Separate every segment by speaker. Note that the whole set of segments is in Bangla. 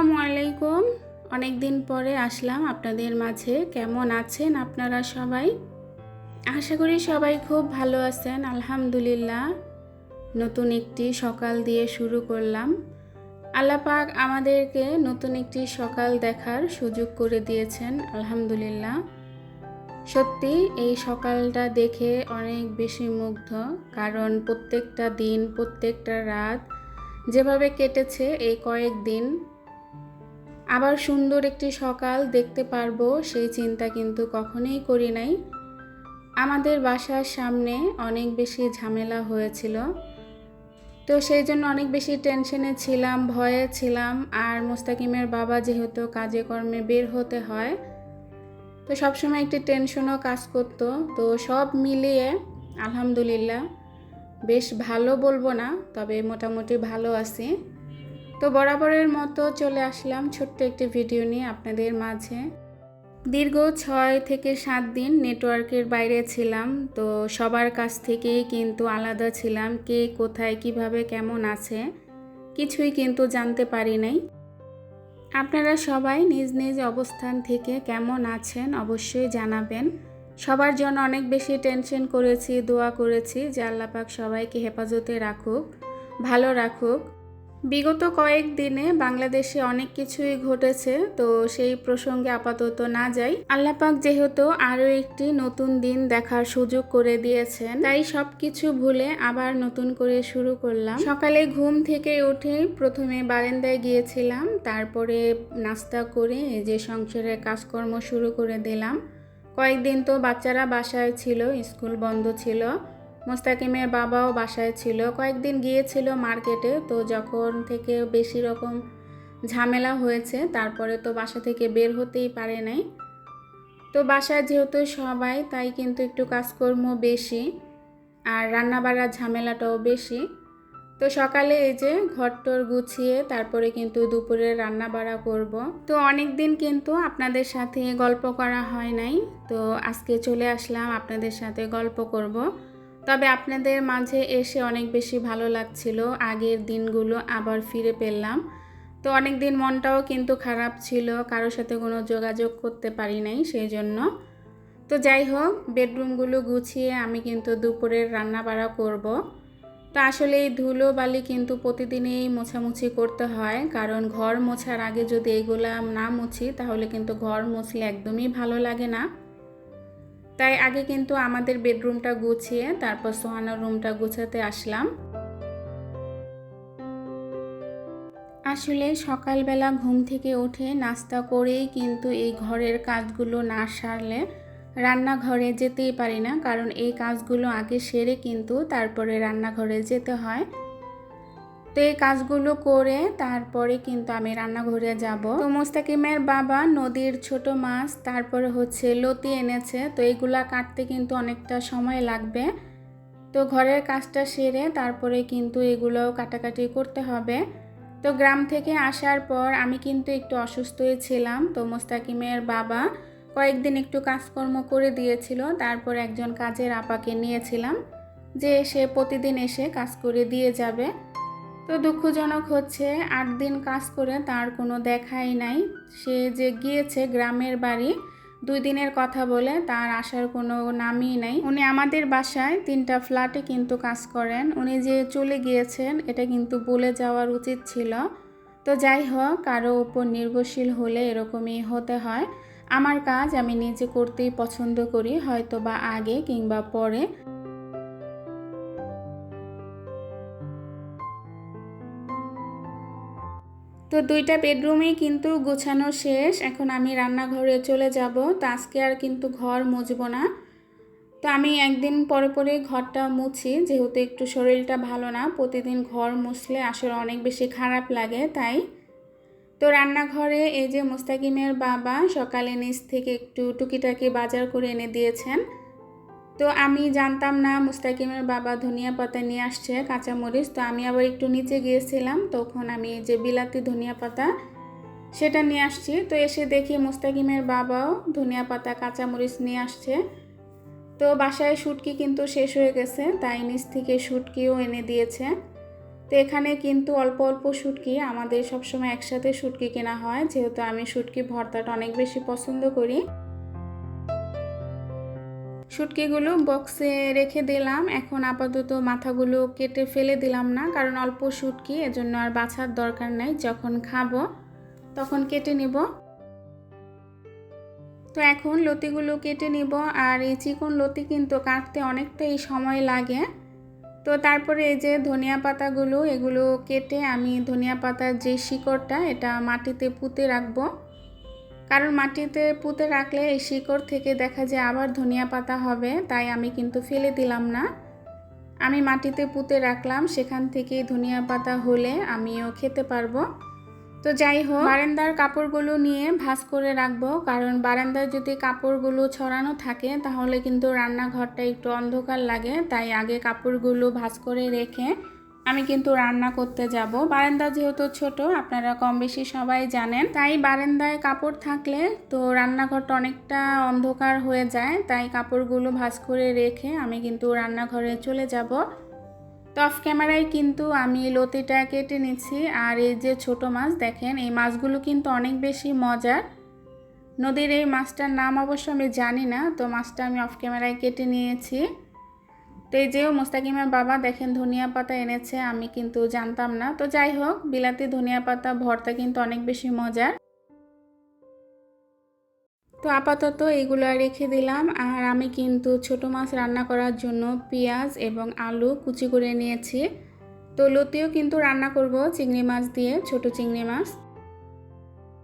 Speaker 1: আসসালামু আলাইকুম। অনেক দিন পরে আসলাম আপনাদের মাঝে। কেমন আছেন আপনারা সবাই? আশা করি সবাই খুব ভালো আছেন, আলহামদুলিল্লাহ। নতুন একটি সকাল দিয়ে শুরু করলাম। আল্লাপাক আমাদেরকে নতুন একটি সকাল দেখার সুযোগ করে দিয়েছেন, আলহামদুলিল্লাহ। সত্যি, এই সকালটা দেখে অনেক বেশি মুগ্ধ, কারণ প্রত্যেকটা দিন, প্রত্যেকটা রাত যেভাবে কেটেছে, এই কয়েক দিন আবার সুন্দর একটি সকাল দেখতে পারব, সেই চিন্তা কিন্তু কখনোই করি নাই। আমাদের বাসার সামনে অনেক বেশি ঝামেলা হয়েছিল। তো সেই জন্য অনেক বেশি টেনশনে ছিলাম, ভয়ে ছিলাম। আর মোস্তাকিমের বাবা যেহেতু কাজে কর্মে বের হতে হয়, তো সবসময় একটি টেনশনও কাজ করতো। তো সব মিলিয়ে আলহামদুলিল্লাহ বেশ ভালো বলব না, তবে মোটামুটি ভালো আছি। তো বরাবরের মতো চলে আসলাম ছোট্ট একটি ভিডিও নিয়ে আপনাদের মাঝে। দীর্ঘ ছয় থেকে সাত দিন নেটওয়ার্কের বাইরে ছিলাম, তো সবার কাছ থেকেই কিন্তু আলাদা ছিলাম কে কোথায়, কীভাবে, কেমন আছে। কিছুই কিন্তু জানতে পারি নাই। আপনারা সবাই নিজ নিজ অবস্থান থেকে কেমন আছেন অবশ্যই জানাবেন। সবার জন্য অনেক বেশি টেনশন করেছি, দোয়া করেছি যে আল্লাপাক সবাইকে হেফাজতে রাখুক, ভালো রাখুক। বিগত কয়েক দিনে বাংলাদেশে অনেক কিছুই ঘটেছে, তো সেই প্রসঙ্গে আপাতত না যাই। আল্লাপাক যেহেতু আরও একটি নতুন দিন দেখার সুযোগ করে দিয়েছেন, তাই সব কিছু ভুলে আবার নতুন করে শুরু করলাম। সকালে ঘুম থেকে উঠে প্রথমে বারান্দায় গিয়েছিলাম, তারপরে নাস্তা করে যে সংসারের কাজকর্ম শুরু করে দিলাম। কয়েকদিন তো বাচ্চারা বাসায় ছিল, স্কুল বন্ধ ছিল মোস্তাকিমের বাবাও বাসায় ছিল। কয়েকদিন গিয়েছিল মার্কেটে, তো যখন থেকে বেশি রকম ঝামেলা হয়েছে, তারপরে তো বাসা থেকে বের হতেই পারে নাই। তো বাসায় যেহেতু সবাই, তাই কিন্তু একটু কাজকর্ম বেশি আর রান্নাবাড়ার ঝামেলাটাও বেশি। তো সকালে এই যে ঘরটর গুছিয়ে, তারপরে কিন্তু দুপুরে রান্না বাড়া করব। তো অনেক দিন কিন্তু আপনাদের সাথে গল্প করা হয় নাই। তো আজকে চলে আসলাম আপনাদের সাথে গল্প করব। তবে আপনাদের মাঝে এসে অনেক বেশি ভালো লাগছিল। আগের দিনগুলো আবার ফিরে পেলাম। তো অনেক দিন মনটাও কিন্তু খারাপ ছিল, কারোর সাথে কোনো যোগাযোগ করতে পারি নাই সেই জন্য তো যাই হোক, বেডরুমগুলো গুছিয়ে আমি কিন্তু দুপুরের রান্না বাড়া করব। তো আসলে এই ধুলো বালি কিন্তু প্রতিদিনই মোছামুছি করতে হয়, কারণ ঘর মোছার আগে যদি এইগুলা না মুছি, তাহলে কিন্তু ঘর মুছলে একদমই ভালো লাগে না। তাই আগে কিন্তু আমাদের বেডরুমটা গুছিয়ে, তারপর সোহানার রুমটা গুছাতে আসলাম। আসলে সকালবেলা ঘুম থেকে উঠে নাস্তা করেই কিন্তু এই ঘরের কাজগুলো না সারলে রান্নাঘরে যেতেই পারি না, কারণ এই কাজগুলো আগে সেরে কিন্তু তারপরে রান্নাঘরে যেতে হয়। তো এই কাজগুলো করে তারপরে কিন্তু আমি রান্নাঘরে যাব। তো মোস্তাকিমের বাবা নদীর ছোট মাছ, তারপরে হচ্ছে লতি এনেছে। তো এইগুলা কাটতে কিন্তু অনেকটা সময় লাগবে। তো ঘরের কাজটা সেরে তারপরে কিন্তু এগুলোও কাটাকাটি করতে হবে। তো গ্রাম থেকে আসার পর আমি কিন্তু একটু অসুস্থই ছিলাম। তো মোস্তাকিমের বাবা কয়েকদিন একটু কাজকর্ম করে দিয়েছিল। তারপর একজন কাজের আপাকে নিয়েছিলাম যে সে প্রতিদিন এসে কাজ করে দিয়ে যাবে। তো দুঃখজনক হচ্ছে, আট দিন কাজ করে তার কোনো দেখাই নাই। সে যে গিয়েছে গ্রামের বাড়ি, দুই দিনের কথা বলে তার আসার কোনো নামই নাই। উনি আমাদের বাসায় তিনটা ফ্ল্যাটে কিন্তু কাজ করেন। উনি যে চলে গিয়েছেন, এটা কিন্তু বলে যাওয়ার উচিত ছিল। তো যাই হোক, কারও উপর নির্ভরশীল হলে এরকমই হতে হয়। আমার কাজ আমি নিজে করতেই পছন্দ করি হয়তো বা আগে কিংবা পরে। তো দুইটা বেডরুমেই কিন্তু গোছানো শেষ। এখন আমি রান্নাঘরে চলে যাব। তো আজকে আর কিন্তু ঘর মুছবো না। তো আমি একদিন পরে পরে ঘরটা মুছি, যেহেতু একটু শরীরটা ভালো না। প্রতিদিন ঘর মুছলে আসলে অনেক বেশি খারাপ লাগে, তাই। তো রান্নাঘরে এই যে মুস্তাকিমের বাবা সকালে নিচ থেকে একটু টুকিটাকি বাজার করে এনে দিয়েছেন। তো আমি জানতাম না, মুস্তাকিমের বাবা ধনিয়া পাতা নিয়ে আসছে, কাঁচামরিচ। তো আমি আবার একটু নিচে গিয়েছিলাম, তখন আমি যে বিলাতি ধনিয়া পাতা, সেটা নিয়ে আসছি। তো এসে দেখি মুস্তাকিমের বাবাও ধনিয়া পাতা, কাঁচামরিচ নিয়ে আসছে। তো বাসায় শুটকি কিন্তু শেষ হয়ে গেছে, তাই নিচ থেকে শুটকিও এনে দিয়েছে। তো এখানে কিন্তু অল্প অল্প শুটকি, আমাদের সবসময় একসাথে শুটকি কেনা হয়, যেহেতু আমি শুটকি ভর্তাটা অনেক বেশি পছন্দ করি। শুটকিগুলো বক্সে রেখে দিলাম। এখন আপাতত মাথাগুলো কেটে ফেলে দিলাম না, কারণ অল্প শুটকি এজন্য আর বাছার দরকার নেই। যখন খাব, তখন কেটে নিব। তো এখন লতিগুলো কেটে নিব, আর এই চিকন লতি কিন্তু কাটতে অনেকটাই সময় লাগে। তো তারপরে এই যে ধনিয়া পাতাগুলো, এগুলো কেটে আমি ধনিয়া পাতার যে শিকড়টা, এটা মাটিতে পুঁতে রাখব। কারণ মাটিতে পুঁতে রাখলে এই শিকড় থেকে দেখা যায় আবার ধনিয়া পাতা হবে, তাই আমি কিন্তু ফেলে দিলাম না। আমি মাটিতে পুঁতে রাখলাম, সেখান থেকে ধনিয়া পাতা হলে আমিও খেতে পারব। তো যাই হোক, বারান্দার কাপড়গুলো নিয়ে ভাঁজ করে রাখব, কারণ বারান্দার যদি কাপড়গুলো ছড়ানো থাকে, তাহলে কিন্তু রান্নাঘরটা একটু অন্ধকার লাগে, তাই আগে কাপড়গুলো ভাঁজ করে রেখে আমি কিন্তু রান্না করতে যাব। বারান্দা যেহেতু ছোট, আপনারা কম বেশি সবাই জানেন। তাই বারান্দায় কাপড় থাকলে তো রান্নাঘরটা অনেকটা অন্ধকার হয়ে যায়। তাই কাপড়গুলো ভাঁজ করে রেখে আমি কিন্তু রান্নাঘরে চলে যাব। তো অফ ক্যামেরায় কিন্তু আমি লতিটা কেটে নিচ্ছি। আর এই যে ছোট মাছ, দেখেন, এই মাছগুলো কিন্তু অনেক বেশি মজার। নদীর এই মাছটার নাম অবশ্য আমি জানি না, তো মাছটা আমি অফ ক্যামেরায় কেটে নিয়েছি। তো এই যে মোস্তাকিমের বাবা দেখেন ধনিয়া পাতা এনেছে, আমি কিন্তু জানতাম না। তো যাই হোক, বিলাতি, ধনিয়া পাতা, ভর্তা কিন্তু অনেক বেশি মজার। তো আপাতত এগুলো রেখে দিলাম। আর আমি কিন্তু ছোট মাছ রান্না করার জন্য পেঁয়াজ এবং আলু কুচি করে নিয়েছি। তো লতিও কিন্তু রান্না করব চিংড়ি মাছ দিয়ে, ছোট চিংড়ি মাছ।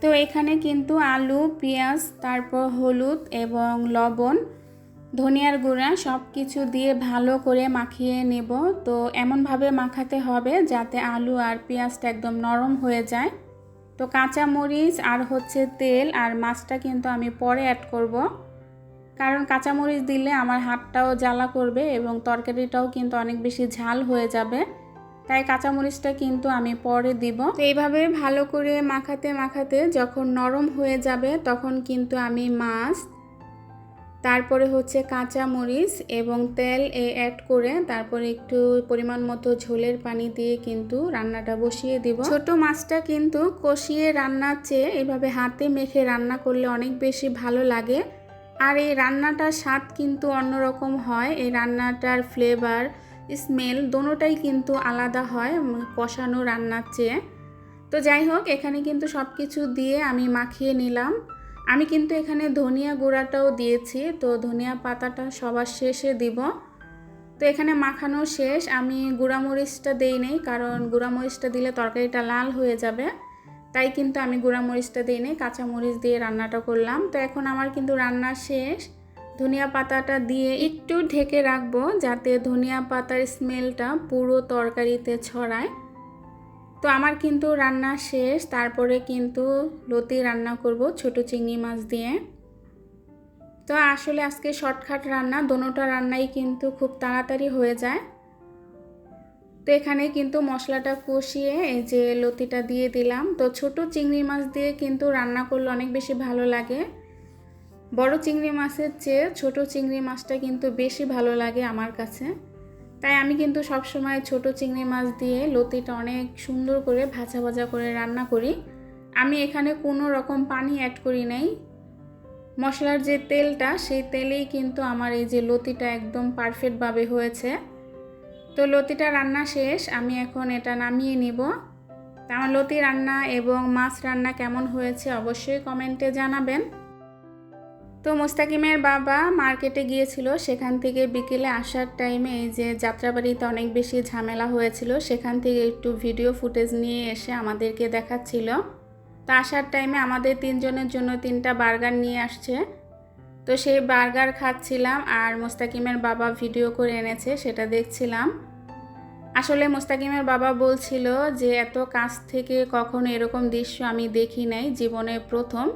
Speaker 1: তো এখানে কিন্তু আলু, পেঁয়াজ, তারপর হলুদ এবং লবণ ধনিয়ার গুঁড়া সব কিছু দিয়ে ভালো করে মাখিয়ে নেব। তো এমনভাবে মাখাতে হবে যাতে আলু আর পেঁয়াজটা একদম নরম হয়ে যায়। তো কাঁচা মরিচ আর হচ্ছে তেল আর মাছটা কিন্তু আমি পরে অ্যাড করব। কারণ কাঁচামরিচ দিলে আমার হাতটাও জ্বালা করবে এবং তরকারিটাও কিন্তু অনেক বেশি ঝাল হয়ে যাবে। তাই কাঁচামরিচটা কিন্তু আমি পরে দিব। এইভাবে ভালো করে মাখাতে মাখাতে যখন নরম হয়ে যাবে তখন কিন্তু আমি মাছ তারপরে হচ্ছে কাঁচা মরিচ এবং তেল এ অ্যাড করে তারপরে একটু পরিমাণ মতো ঝোলের পানি দিয়ে কিন্তু রান্নাটা বসিয়ে দিব। ছোট মাছটা কিন্তু কষিয়ে রান্নার চেয়ে এভাবে হাতে মেখে রান্না করলে অনেক বেশি ভালো লাগে। আর এই রান্নাটার স্বাদ কিন্তু অন্যরকম হয়, এই রান্নাটার ফ্লেভার স্মেল দোনোটাই কিন্তু আলাদা হয় কষানো রান্নার চেয়ে। তো যাই হোক, এখানে কিন্তু সব কিছু দিয়ে আমি মাখিয়ে নিলাম। আমি কিন্তু এখানে ধনিয়া গুঁড়াটাও দিয়েছি, তো ধনিয়া পাতাটা সবার শেষে দিব। তো এখানে মাখানো শেষ, আমি গুঁড়ামরিচটা দেই নেই, কারণ গুঁড়ামরিচটা দিলে তরকারিটা লাল হয়ে যাবে। তাই কিন্তু আমি গুঁড়ামরিচটা দিই নেই, কাঁচামরিচ দিয়ে রান্নাটা করলাম। তো এখন আমার কিন্তু রান্না শেষ। ধনিয়া পাতাটা দিয়ে একটু ঢেকে রাখব, যাতে ধনিয়া পাতার স্মেলটা পুরো তরকারিতে ছড়ায়। তো আমার কিন্তু রান্না শেষ, তারপরে কিন্তু লতি রান্না করব ছোট চিংড়ি মাছ দিয়ে। তো আসলে আজকে শর্টকাট রান্না, দোনোটা রান্নাই কিন্তু খুব তাড়াতাড়ি হয়ে যায়। তো এখানে কিন্তু মশলাটা কষিয়ে এই যে লতিটা দিয়ে দিলাম। তো ছোট চিংড়ি মাছ দিয়ে কিন্তু রান্না করলে অনেক বেশি ভালো লাগে। বড় চিংড়ি মাছের চেয়ে ছোট চিংড়ি মাছটা কিন্তু বেশি ভালো লাগে আমার কাছে। তাই আমি কিন্তু সবসময় ছোট চিংড়ি মাছ দিয়ে লতিটা অনেক সুন্দর করে ভাজা ভাজা করে রান্না করি। আমি এখানে কোনো রকম পানি অ্যাড করি নাই। মশলার যে তেলটা, সেই তেলেই কিন্তু আমার এই যে লতিটা একদম পারফেক্টভাবে হয়েছে। তো লতিটা রান্না শেষ, আমি এখন এটা নামিয়ে নিব। আমার লতি রান্না এবং মাছ রান্না কেমন হয়েছে অবশ্যই কমেন্টে জানাবেন। তো মোস্তাকিমের বাবা মার্কেটে গিয়েছিল। সেখান থেকে বিকেলে আসার টাইমে যে যাত্রাবাড়িতে অনেক বেশি ঝামেলা হয়েছিল, সেখান থেকে একটু ভিডিও ফুটেজ নিয়ে এসে আমাদেরকে দেখাচ্ছিল। তো আসার টাইমে আমাদের তিনজনের জন্য তিনটা বার্গার নিয়ে আসছে। তো সেই বার্গার খাচ্ছিলাম আর মোস্তাকিমের বাবা ভিডিও করে এনেছে, সেটা দেখছিলাম। আসলে মোস্তাকিমের বাবা বলছিল যে, এত কাছ থেকে কখনো এরকম দৃশ্য আমি দেখি নাই জীবনে প্রথম।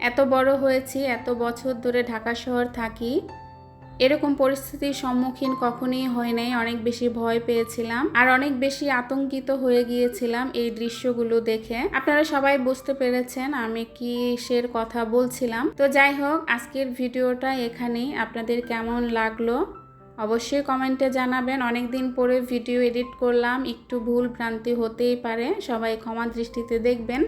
Speaker 1: এত বড় হয়েছি, এত বছর ধরে ঢাকা শহর থাকি। এরকম পরিস্থিতির সম্মুখীন কখনোই হয় নাই, অনেক বেশি ভয় পেয়েছিলাম আর অনেক বেশি আতঙ্কিত হয়ে গিয়েছিলাম এই দৃশ্যগুলো দেখে। আপনারা সবাই বুঝতে পেরেছেন আমি কি সের কথা বলছিলাম। তো যাই হোক, আজকের ভিডিওটা এখানেই। আপনাদের কেমন লাগল? অবশ্যই কমেন্টে জানাবেন। অনেক দিন পরে ভিডিও এডিট করলাম, একটু ভুল ভ্রান্তি হতেই পারে, সবাই ক্ষমা দৃষ্টিতে দেখবেন।